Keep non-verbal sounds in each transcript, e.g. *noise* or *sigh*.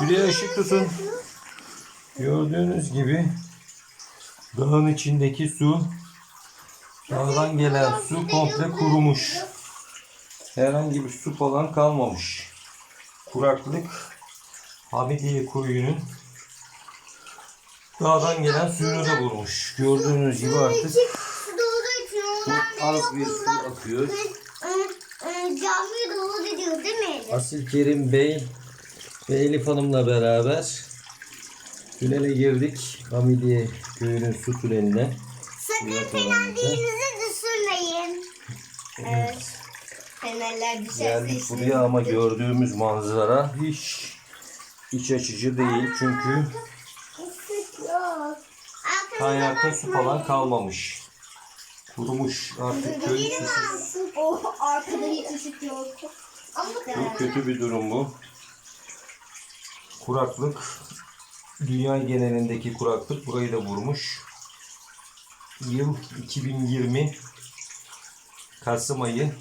Şuraya ışık tutun. Gördüğünüz gibi dağın içindeki su dağdan gelen su komple kurumuş. Herhangi bir su falan kalmamış. Kuraklık Hamidiye koyunun dağdan gelen suyunu da vurmuş. Gördüğünüz gibi artık Su dolduğu için çok az bir su akıyor. Cami dolu diyor değil mi? Asil Kerim Bey ve Elif Hanım'la beraber tünele girdik. Hamidiye köyünün su tüneline. Sakın Evet, fenerliğinizi düşürmeyin. Evet. Fenerler düşerse Geldik işte. buraya ama gördüğümüz manzara hiç iç açıcı değil. Çünkü Yok. kaynakta su falan kalmamış. Kurumuş artık köy susuz. Oh arkada hiç ışık yok. Çok kötü bir durum bu. Kuraklık, dünya genelindeki kuraklık burayı da vurmuş. Yıl 2020 Kasım ayı.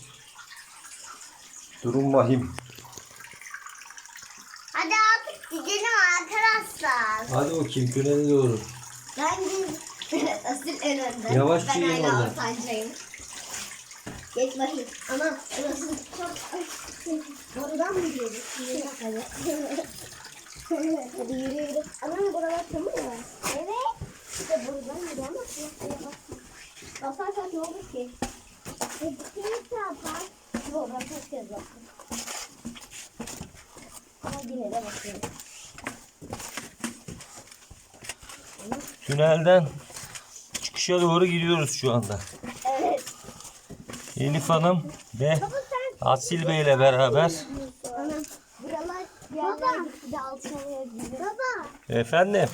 Durum vahim. Hadi artık gidelim arkadaşlar. Hadi bakayım tünele doğru. Ben *laughs* Asil en önde. Yavaşça ben hala oradan. ortancayım. Geç bakayım. Ana burası çok... Buradan mı gidiyoruz? *laughs* Hadi yürü yürü. Anam buralar çamur ya. Evet. İşte buradan yürü ama şuraya basma. Basarsak ne olur ki? E, bir şey yapar. Yok ben kaç kez bastım. Ama yine de bakıyorum. Tünelden çıkışa doğru gidiyoruz şu anda. Evet. Elif Hanım ve Asil Bey ile beraber. Baba. Efendim.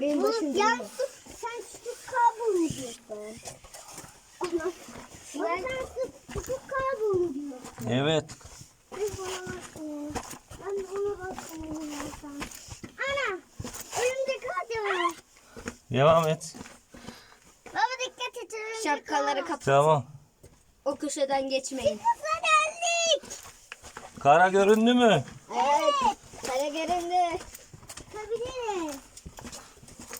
Benim başım Yan su, sen su kabuğunu diyorsun. Ana. Ben sen su, su kabuğunu diyorsun. Evet. Biz bana bakmıyor. Ben ona bakmıyorum sen. Ana. Örümcek hadi. Devam et. Baba dikkat et Şapkaları kap. Tamam. O köşeden geçmeyin. Kara göründü mü? Kara göründü. Tabii.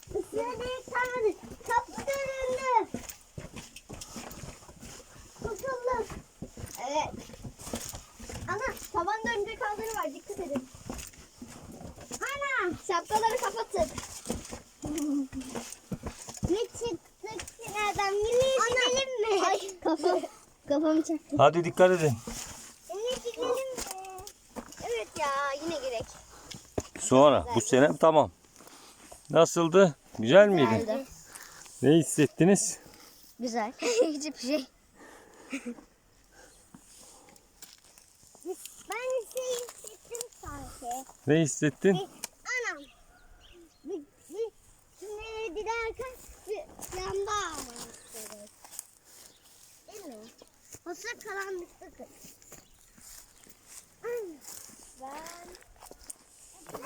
Isırdık tanıdık. Kapı göründü. Kurtulduk. Evet. Ana tabanda örümcek ağları var. Dikkat edin. Ana. Şapkaları kapatın. *laughs* ne çıktık nereden gidelim mi? Ay kafam. *laughs* Kafam çaktı. Hadi dikkat edin. Yine gidelim mi? Evet ya yine gerek. Sonra bu sene tamam. Nasıldı? Güzel miydi? Ne hissettiniz? Güzel. *laughs* Hiçbir şey. ben şey hissettim sanki. Ne hissettin? Anam. Bir, bir tünele giderken bir lamba almıştırız. Değil mi? Olsa karanlıkta kız. Ben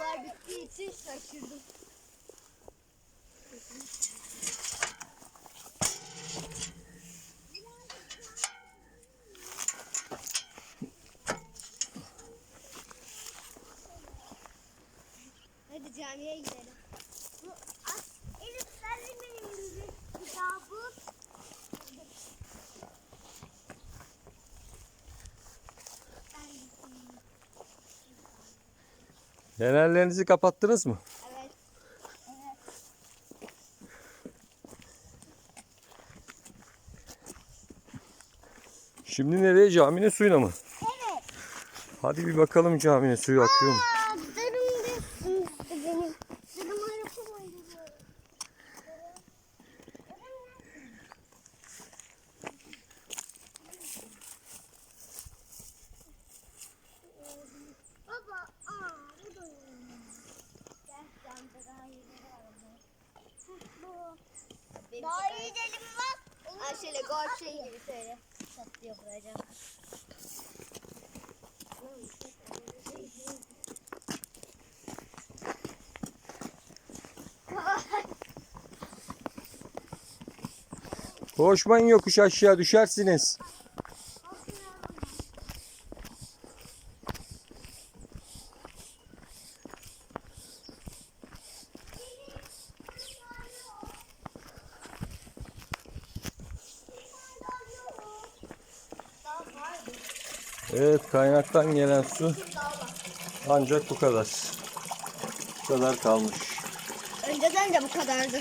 Duvar bittiği için şaşırdım. Hadi camiye gidelim. Bu as Elif verdi benim elimde kitabı. Fenerlerinizi kapattınız mı? Evet. Şimdi nereye? Caminin suyuna mı? Evet. Hadi bir bakalım caminin suyu akıyor mu? Aa, dırım düşmüştü benim. Dırım araba oynuyor. Baba, aa bu da Gel camda daha iyi bir araba. Bu. Daha iyi gidelim bak. Ay şöyle golf şey gibi şöyle çatlıyor buraya. Koşmayın yokuş aşağı düşersiniz. Evet kaynaktan gelen su ancak bu kadar. Bu kadar kalmış. Önceden de bu kadardı.